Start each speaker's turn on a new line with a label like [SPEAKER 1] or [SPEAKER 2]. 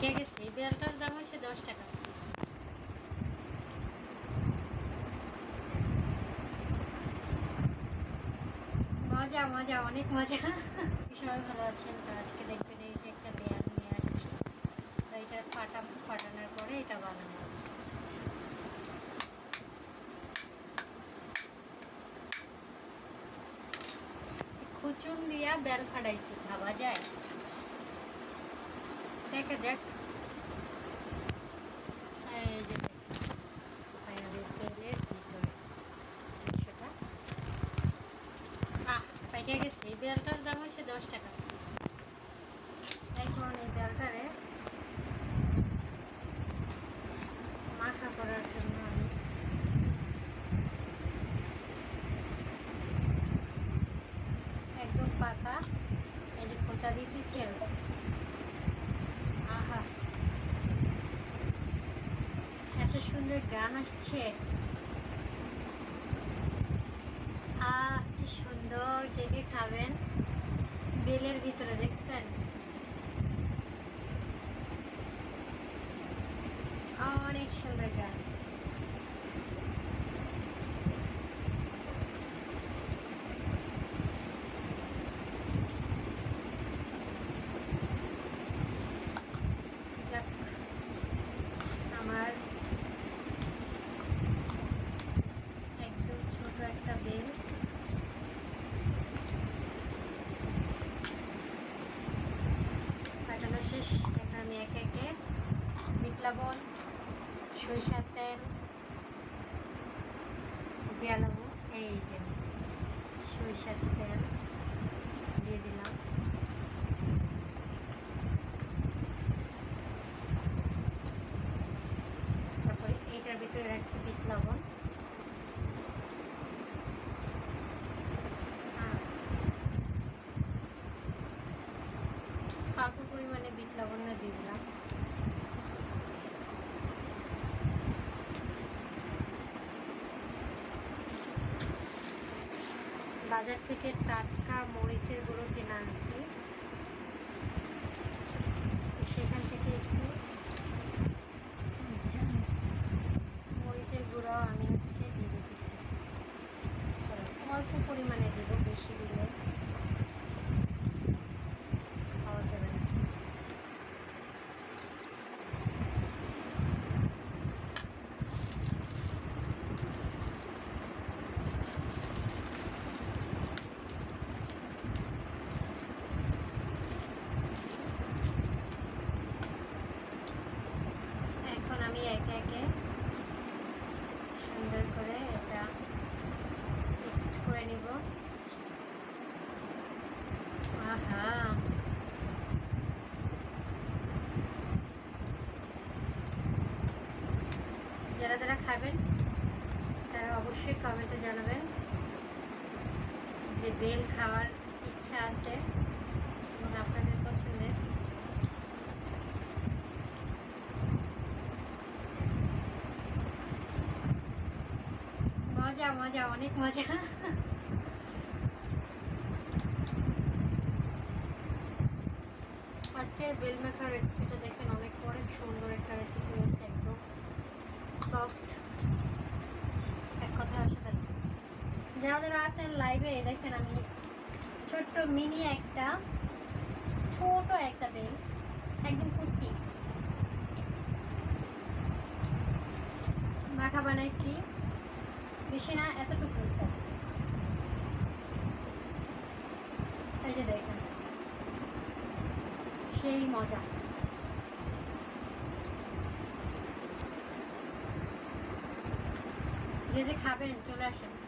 [SPEAKER 1] পাইকে গেছে, এই বেলটার দাম হচ্ছে দশ টাকা। মজা মজা, অনেক মজা। সবাই ভালো আছেন? তো আজকে দেখবেন এইটা একটা বেয়াল নিয়ে আসছি। তো এটা ফাটা, ফাটানোর পরে এটা বানানো। খুচুন দিয়া বেল ফাটাইছি, ভাবা যায়? দেখা যাক। পাইকে গেছে। এই বেলটার দাম হচ্ছে দশ টাকা। এখন এই বেলটারে মাখা করার জন্য আমি একদম পাতা এই যে খোঁচা দিয়ে দিচ্ছি আর। আহা। এত সুন্দর গান আসছে। আহ, কি সুন্দর কে কে খাবেন? বেলের ভিতরে, দেখছেন? অনেক সুন্দর গান আসতেছে। আমার একদম ছোট একটা বেল। ফাটানো শেষ। এখন আমি একে একে বিট সরিষার তেল গেলাম এই যে সরিষার তেল দিয়ে দিলাম এইটার ভিতরে রাখছি বিট লবণ। আর অল্প পরিমাণে বিট লবণ দিয়ে দিলাম। বাজার থেকে টাটকা মরিচের গুঁড়ো কিনে আনছি। সেখান থেকে একটু চামচ মরিচের গুঁড়ো আমি হচ্ছে দিয়ে দিতেছি চলো অল্প পরিমাণে দেবো বেশি দিলে খাওয়া যাবে না। এখন আমি একে একে সুন্দর করে এটা মিক্সড করে নিব আহা যারা যারা খাবেন, তারা অবশ্যই কমেন্টে জানাবেন যে বেল খাওয়ার ইচ্ছা আছে এবং আপনাদের পছন্দের। মজা মজা, অনেক মজা। আজকে বেল মেকার রেসিপিটা দেখেন অনেক অনেক সুন্দর একটা রেসিপি হয়েছে, একদম সফট এক কথায় অসাধারণ যারা যারা আছেন লাইভে দেখেন আমি ছোট্ট মিনি একটা, ছোট একটা বেল, একদম কুট্টি। মাখা বানাইছি। বেশি না, এতটুকু হয়েছে। এই যে দেখেন। সেই মজা। যে যে খাবেন চলে আসেন।